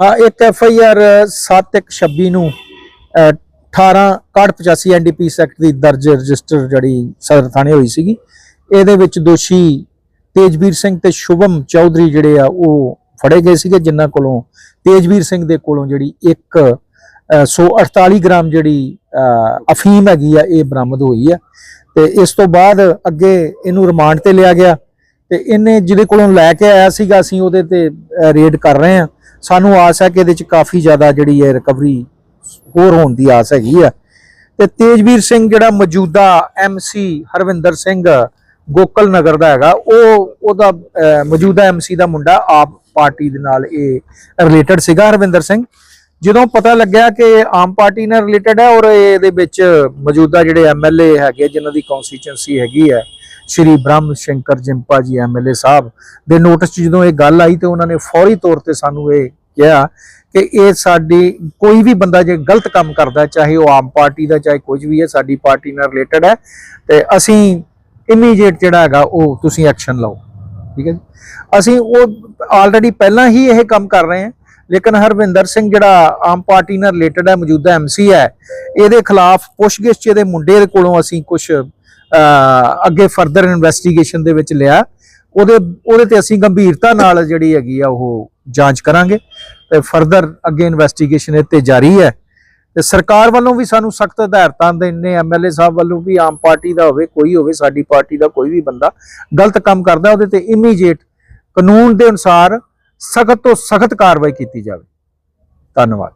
ਆ ਇੱਕ F I R 7126 ਨੂੰ ਅਹ, 18 85 ਐਨਡੀਪੀ ਸੈਕਟ ਦੀ ਦਰਜ ਰਜਿਸਟਰ ਜਿਹੜੀ ਸਦਰ ਥਾਣੇ ਹੋਈ ਸੀਗੀ ਇਹਦੇ ਵਿੱਚ ਦੋਸ਼ੀ ਤੇਜਵੀਰ ਸਿੰਘ ਤੇ ਸ਼ੁਭਮ ਚੌਧਰੀ ਜਿਹੜੇ ਆ ਉਹ ਫੜੇ ਗਏ ਸੀਗੇ ਜਿਨ੍ਹਾਂ ਕੋਲੋਂ ਤੇਜਵੀਰ ਸਿੰਘ ਦੇ ਕੋਲੋਂ ਜਿਹੜੀ ਇੱਕ ਅਹ, 148 ਗ੍ਰਾਮ ਜਿਹੜੀ ਅਫੀਮ ਹੈਗੀ ਆ ਇਹ ਬਰਾਮਦ ਹੋਈ ਆ। ਤੇ ਇਸ ਤੋਂ ਬਾਅਦ ਅੱਗੇ ਇਹਨੂੰ ਰਿਮਾਂਡ ਤੇ ਲਿਆ ਗਿਆ ਤੇ ਇਹਨੇ ਜਿਹਦੇ ਕੋਲੋਂ ਲੈ ਕੇ ਆਇਆ ਸੀਗਾ ਅਸੀਂ ਉਹਦੇ ਤੇ ਰੇਡ ਕਰ ਰਹੇ ਆ ਸਾਨੂੰ ਆਸ ਹੈ ਕਿ ਇਹਦੇ ਚ ਕਾਫੀ ਜ਼ਿਆਦਾ ਜਿਹੜੀ ਹੈ ਰਿਕਵਰੀ ਹੋਰ ਹੋਣ ਦੀ ਆਸ ਹੈਗੀ ਆ। ਤੇ ਤੇਜਵੀਰ ਸਿੰਘ ਜਿਹੜਾ ਮੌਜੂਦਾ ਐਮਸੀ ਹਰਵਿੰਦਰ ਸਿੰਘ ਗੋਕਲ ਨਗਰ ਦਾ ਹੈਗਾ ਉਹ ਉਹਦਾ ਅਹ, ਮੌਜੂਦਾ ਐਮਸੀ ਦਾ ਮੁੰਡਾ ਆਪ ਪਾਰਟੀ ਦੇ ਨਾਲ ਇਹ ਰਿਲੇਟਡ ਸੀਗਾ ਹਰਵਿੰਦਰ ਸਿੰਘ। ਜਦੋਂ ਪਤਾ ਲੱਗਿਆ ਕਿ ਇਹ ਆਮ ਪਾਰਟੀ ਨਾਲ ਰਿਲੇਟਡ ਹੈ ਔਰ ਇਹਦੇ ਵਿੱਚ ਮੌਜੂਦਾ ਜਿਹੜੇ ਐਮਐਲਏ ਹੈਗੇ ਜਿਨ੍ਹਾਂ ਦੀ ਕਨਸਟੀਚੁਐਂਸੀ ਹੈਗੀ ਹੈ ਸ਼੍ਰੀ ਬ੍ਰਹਮ ਸ਼ੰਕਰ ਜਿੰਪਾ ਜੀ ਐਮਐਲਏ ਸਾਹਿਬ ਦੇ ਨੋਟਿਸ 'ਚ ਜਦੋਂ ਇਹ ਗੱਲ ਆਈ ਤੇ ਉਹਨਾਂ ਨੇ ਫੌਰੀ ਤੌਰ ਤੇ ਸਾਨੂੰ ਇਹ ਕਿਹਾ ਕਿ ਇਹ ਸਾਡੀ ਕੋਈ ਵੀ ਬੰਦਾ ਜੇ ਗਲਤ ਕੰਮ ਕਰਦਾ, ਚਾਹੇ ਉਹ ਆਮ ਪਾਰਟੀ ਦਾ, ਚਾਹੇ ਕੁਝ ਵੀ ਹੈ, ਸਾਡੀ ਪਾਰਟੀ ਨਾਲ ਰਿਲੇਟਡ ਹੈ ਤੇ ਅਸੀਂ ਇਮੀਡੀਏਟ ਜਿਹੜਾ ਹੈਗਾ ਉਹ ਤੁਸੀਂ ਐਕਸ਼ਨ ਲਓ। ਠੀਕ ਹੈ ਜੀ? ਅਸੀਂ ਉਹ ਆਲਰੇਡੀ ਪਹਿਲਾਂ ਹੀ ਇਹ ਕੰਮ ਕਰ ਰਹੇ ਹਾਂ, ਲੇਕਿਨ ਹਰਵਿੰਦਰ ਸਿੰਘ ਜਿਹੜਾ ਆਮ ਪਾਰਟੀ ਨਾਲ ਰਿਲੇਟਡ ਹੈ, ਮੌਜੂਦਾ ਐਮਸੀ ਹੈ, ਇਹਦੇ ਖਿਲਾਫ ਪੁੱਛਗਿੱਛ 'ਚ ਇਹਦੇ ਮੁੰਡੇ ਦੇ ਕੋਲੋਂ ਅਸੀਂ ਕੁਝ ਅੱਗੇ ਫਰਦਰ ਇਨਵੈਸਟੀਗੇਸ਼ਨ ਦੇ ਵਿੱਚ ਲਿਆ। ਉਹਦੇ ਉਹਦੇ ਤੇ ਅਸੀਂ ਗੰਭੀਰਤਾ ਨਾਲ ਜਿਹੜੀ ਹੈਗੀ ਆ ਉਹ ਜਾਂਚ ਕਰਾਂਗੇ ਤੇ ਫਰਦਰ ਅੱਗੇ ਇਨਵੈਸਟੀਗੇਸ਼ਨ ਇਹ ਤੇ ਜਾਰੀ ਹੈ। ਤੇ ਸਰਕਾਰ ਵੱਲੋਂ ਵੀ ਸਾਨੂੰ ਸਖਤ ਹਦਾਇਤਾਂ ਦੇਣੇ ਐਮਐਲਏ ਸਾਹਿਬ ਵੱਲੋਂ ਵੀ ਆਮ ਪਾਰਟੀ ਦਾ ਹੋਵੇ, ਕੋਈ ਹੋਵੇ, ਸਾਡੀ ਪਾਰਟੀ ਦਾ ਕੋਈ ਵੀ ਬੰਦਾ ਗਲਤ ਕੰਮ ਕਰਦਾ, ਉਹਦੇ ਤੇ ਇਮੀਡੀਏਟ ਕਾਨੂੰਨ ਦੇ ਅਨੁਸਾਰ ਸਖਤ ਤੋਂ ਸਖਤ ਕਾਰਵਾਈ ਕੀਤੀ ਜਾਵੇ। ਧੰਨਵਾਦ।